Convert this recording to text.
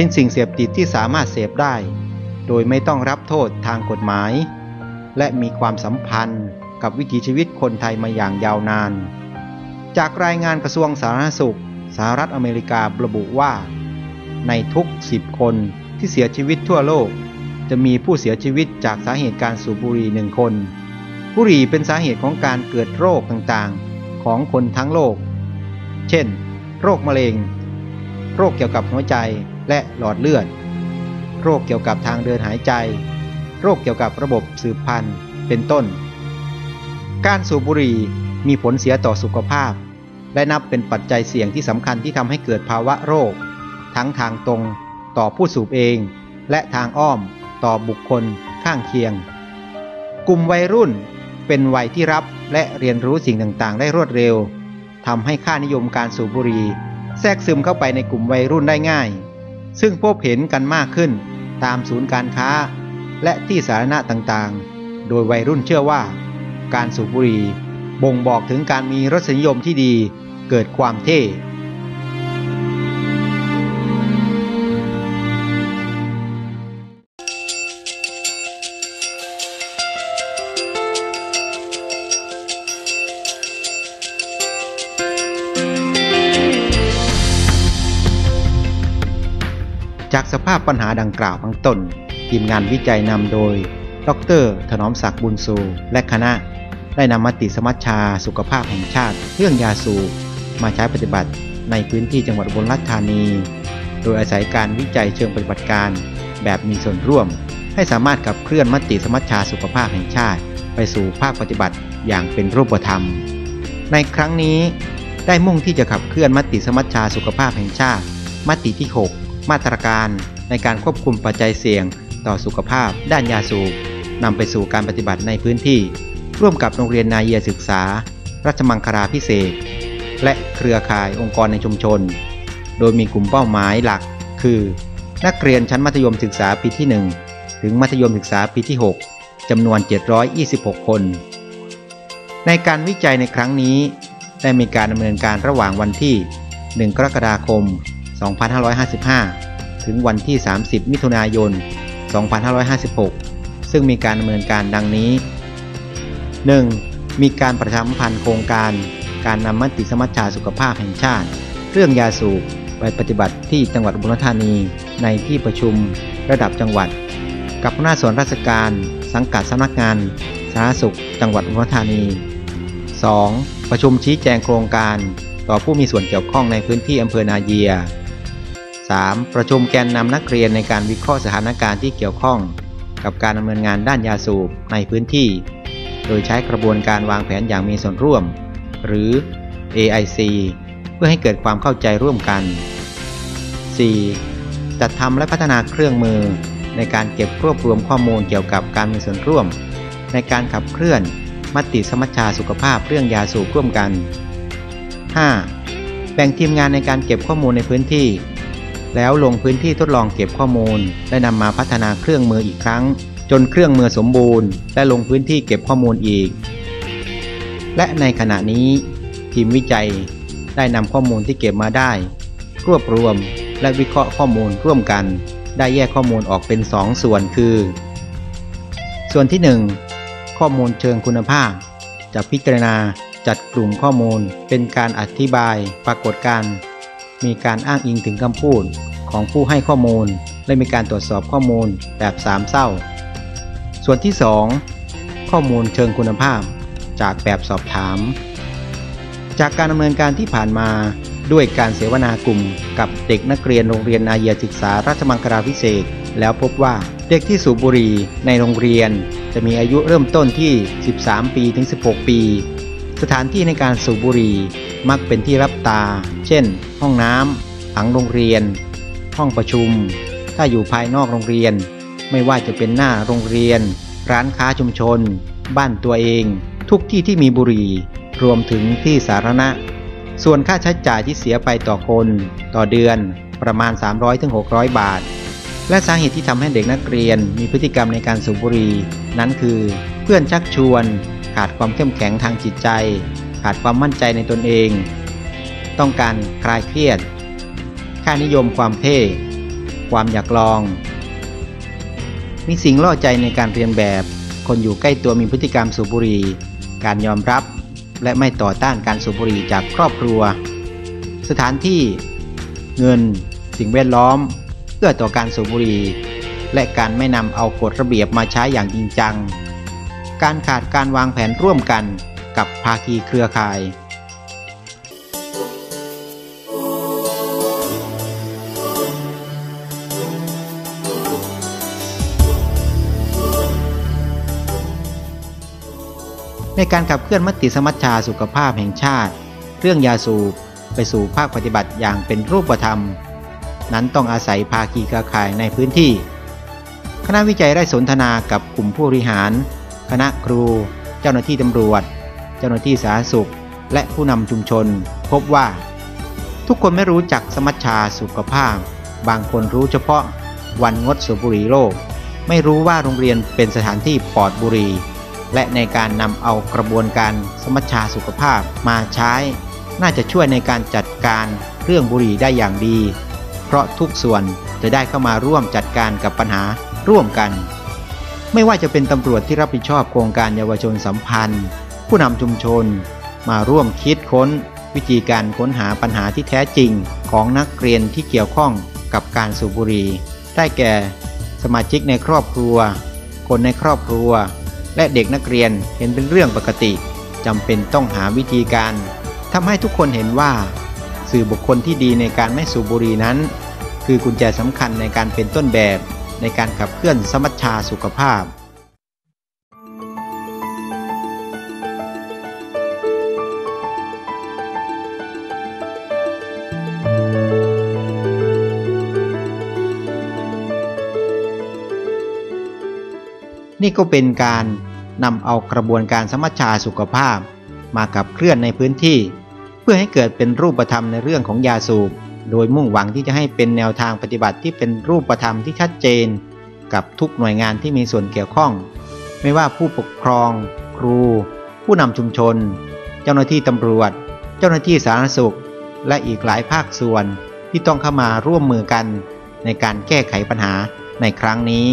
เป็นสิ่งเสพติดที่สามารถเสพได้ โดยไม่ต้องรับโทษทางกฎหมาย และมีความสัมพันธ์กับวิถีชีวิตคนไทยมาอย่างยาวนาน จากรายงานกระทรวงสาธารณสุขสหรัฐอเมริการะบุว่า ในทุก 10 คนที่เสียชีวิตทั่วโลก จะมีผู้เสียชีวิตจากสาเหตุการสูบบุหรี่หนึ่งคน บุหรี่เป็นสาเหตุของการเกิดโรคต่างๆ ของคนทั้งโลก เช่น โรคมะเร็ง โรคเกี่ยวกับหัวใจ และหลอดเลือด โรคเกี่ยวกับทางเดินหายใจ โรคเกี่ยวกับระบบสืบพันธุ์ เป็นต้น การสูบบุหรี่มีผลเสียต่อสุขภาพ และนับเป็นปัจจัยเสี่ยงที่สำคัญที่ทำให้เกิดภาวะโรค ทั้งทางตรงต่อผู้สูบเอง และทางอ้อมต่อบุคคลข้างเคียง กลุ่มวัยรุ่นเป็นวัยที่รับและเรียนรู้สิ่งต่างๆ ได้รวดเร็วทำให้ค่านิยมการสูบบุหรี่แทรกซึมเข้าไปในกลุ่มวัยรุ่นได้ง่าย ซึ่งพบเห็นกันมากขึ้นตามศูนย์การค้า และที่สาธารณะต่างๆ โดยวัยรุ่นเชื่อว่า การสูบบุหรี่บ่งบอกถึงการมีรสนิยมที่ดีเกิดความเท่ จากสภาพปัญหาดังกล่าวข้างต้น ทีมงานวิจัยนำโดย ดร ถนอมศักดิ์บุญสูและคณะ ได้นำมติสมัชชาสุขภาพแห่งชาติ เรื่องยาสูบมาใช้ปฏิบัติในพื้นที่จังหวัดอุบลราชธานี โดยอาศัยการวิจัยเชิงปฏิบัติการ แบบมีส่วนร่วม ให้สามารถขับเคลื่อนมติสมัชชาสุขภาพแห่งชาติ ไปสู่ภาคปฏิบัติอย่างเป็นรูปธรรม ในครั้งนี้ได้มุ่งที่จะขับเคลื่อนมติสมัชชาสุขภาพแห่งชาติ มติที่ 6 มาตรการในการควบคุมปัจจัยเสี่ยง ต่อสุขภาพ ด้านยาสูบนำไปสู่การปฏิบัติในพื้นที่ ร่วมกับโรงเรียนนาเยียศึกษา รัชมังคลาพิเศษ และเครือข่ายองค์กรในชุมชน โดยมีกลุ่มเป้าหมายหลัก คือ นักเรียนชั้นมัธยมศึกษาปีที่ 1 ถึงมัธยมศึกษาปีที่ 6จำนวน 726 คน ในการวิจัยในครั้งนี้ ได้มีการดำเนินการระหว่างวันที่ 1 กรกฎาคม 2555 ถึงวันที่ 30 มิถุนายน 2556 ซึ่งมีการดำเนินการดังนี้ 1. มีการประชาสัมพันธ์โครงการ การนำมติสมัชชาสุขภาพแห่งชาติ เรื่องยาสูบไปปฏิบัติที่จังหวัดอุบลราชธานีในที่ประชุมระดับจังหวัด กับหัวหน้าส่วนราชการ สังกัดสำนักงานสาธารณสุข จังหวัดอุบลราชธานี 2. ประชุมชี้แจงโครงการ ต่อผู้มีส่วนเกี่ยวข้องในพื้นที่อำเภอนาเยีย 3. ประชุมแกนนำนักเรียนในการวิเคราะห์สถานการณ์ที่เกี่ยวข้อง กับการดำเนินงานด้านยาสูบในพื้นที่ โดยใช้กระบวนการวางแผนอย่างมีส่วนร่วม หรือ AIC เพื่อให้เกิดความเข้าใจร่วมกัน 4. จัดทำและพัฒนาเครื่องมือ ในการเก็บรวบรวมข้อมูลเกี่ยวกับการมีส่วนร่วม ในการขับเคลื่อนมติสมัชชาสุขภาพเรื่องยาสูบร่วมกัน 5. แบ่งทีมงานในการเก็บข้อมูลในพื้นที่ แล้วลงพื้นที่ทดลองเก็บข้อมูล และนำมาพัฒนาเครื่องมืออีกครั้ง จนเครื่องมือสมบูรณ์ และลงพื้นที่เก็บข้อมูลอีก และในขณะนี้ ทีมวิจัยได้นำข้อมูลที่เก็บมาได้ รวบรวมและวิเคราะห์ข้อมูลร่วมกัน ได้แยกข้อมูลออกเป็น 2ส่วนคือ ส่วนที่ 1 ข้อมูลเชิงคุณภาพ จะพิจารณาจัดกลุ่มข้อมูลเป็นการอธิบาย ปรากฏการณ์ มีการอ้างอิงถึงคำพูดของผู้ให้ข้อมูล และมีการตรวจสอบข้อมูลแบบสามเศร้า ส่วนที่ 2 ข้อมูลเชิงคุณภาพ จากแบบสอบถาม จากการดำเนินการที่ผ่านมาด้วยการเสวนากลุ่มกับเด็กนักเรียนโรงเรียนนาเยียศึกษาราชมังคลาพิเศษแล้วพบว่าเด็กที่สูบบุหรี่ในโรงเรียน จะมีอายุเริ่มต้นที่ 13 ปีถึง 16 ปี สถานที่ในการสูบบุหรี่ มักเป็นที่รับตา เช่น ห้องน้ำผังโรงเรียน ห้องประชุม ถ้าอยู่ภายนอกโรงเรียน ไม่ว่าจะเป็นหน้าโรงเรียน ร้านค้าชุมชน บ้านตัวเอง ทุกที่ที่มีบุหรี่ รวมถึงที่สาธารณะ ส่วนค่าใช้จ่ายที่เสียไปต่อคน ต่อเดือน ประมาณ 300-600 บาท และสาเหตุที่ทำให้เด็กนักเรียนมีพฤติกรรมในการสูบบุหรี่นั้นคือ เพื่อนชักชวน ขาดความเข้มแข็งทางจิตใจ ขาดความมั่นใจในตนเอง ต้องการคลายเครียด ค่านิยมความเท่ ความอยากลอง มีสิ่งล่อใจในการเรียนแบบ คนอยู่ใกล้ตัวมีพฤติกรรมสูบบุหรี่ การยอมรับ และไม่ต่อต้านการสูบบุหรี่จากครอบครัว สถานที่ เงิน สิ่งแวดล้อมเอื้อต่อการสูบบุหรี่ และการไม่นำเอากฎระเบียบมาใช้อย่างจริงจัง การขาดการวางแผนร่วมกัน กับภาคีเครือข่ายในการขับเคลื่อนมติสมัชชาสุขภาพแห่งชาติ เรื่องยาสูบไปสู่ภาคปฏิบัติอย่างเป็นรูปธรรม นั้นต้องอาศัยภาคีเครือข่ายในพื้นที่ คณะวิจัยได้สนทนากับกลุ่มผู้บริหาร คณะครู เจ้าหน้าที่ตำรวจ เจ้าหน้าที่สาธารณสุข และผู้นำชุมชน พบว่า ทุกคนไม่รู้จักสมัชชาสุขภาพ บางคนรู้เฉพาะวันงดสูบบุหรี่โลก ไม่รู้ว่าโรงเรียนเป็นสถานที่ปลอดบุหรี่และในการนำเอากระบวนการสมัชชาสุขภาพมาใช้ น่าจะช่วยในการจัดการเรื่องบุหรี่ได้อย่างดี เพราะทุกส่วนจะได้เข้ามาร่วมจัดการกับปัญหาร่วมกัน ไม่ว่าจะเป็นตำรวจที่รับผิดชอบโครงการเยาวชนสัมพันธ์ ผู้นำชุมชน มาร่วมคิดค้น วิธีการค้นหาปัญหาที่แท้จริงของนักเรียนที่เกี่ยวข้องกับการสูบบุหรี่ได้แก่ สมาชิกในครอบครัว คนในครอบครัว และเด็กนักเรียนเห็นเป็นเรื่องปกติจำเป็นต้องหาวิธีการทำให้ทุกคนเห็นว่า สื่อบุคคลที่ดีในการไม่สูบบุหรี่นั้น คือกุญแจสำคัญในการเป็นต้นแบบในการขับเคลื่อนสมัชชาสุขภาพ นี่ก็เป็นการนำเอากระบวนการสมัชชาสุขภาพ มากับเคลื่อนในพื้นที่ เพื่อให้เกิดเป็นรูปธรรมในเรื่องของยาสูบ โดยมุ่งหวังที่จะให้เป็นแนวทางปฏิบัติที่เป็นรูปธรรมที่ชัดเจน กับทุกหน่วยงานที่มีส่วนเกี่ยวข้อง ไม่ว่าผู้ปกครอง ครู ผู้นำชุมชน เจ้าหน้าที่ตำรวจ เจ้าหน้าที่สาธารณสุข และอีกหลายภาคส่วนที่ต้องเข้ามาร่วมมือกันในการแก้ไขปัญหาในครั้งนี้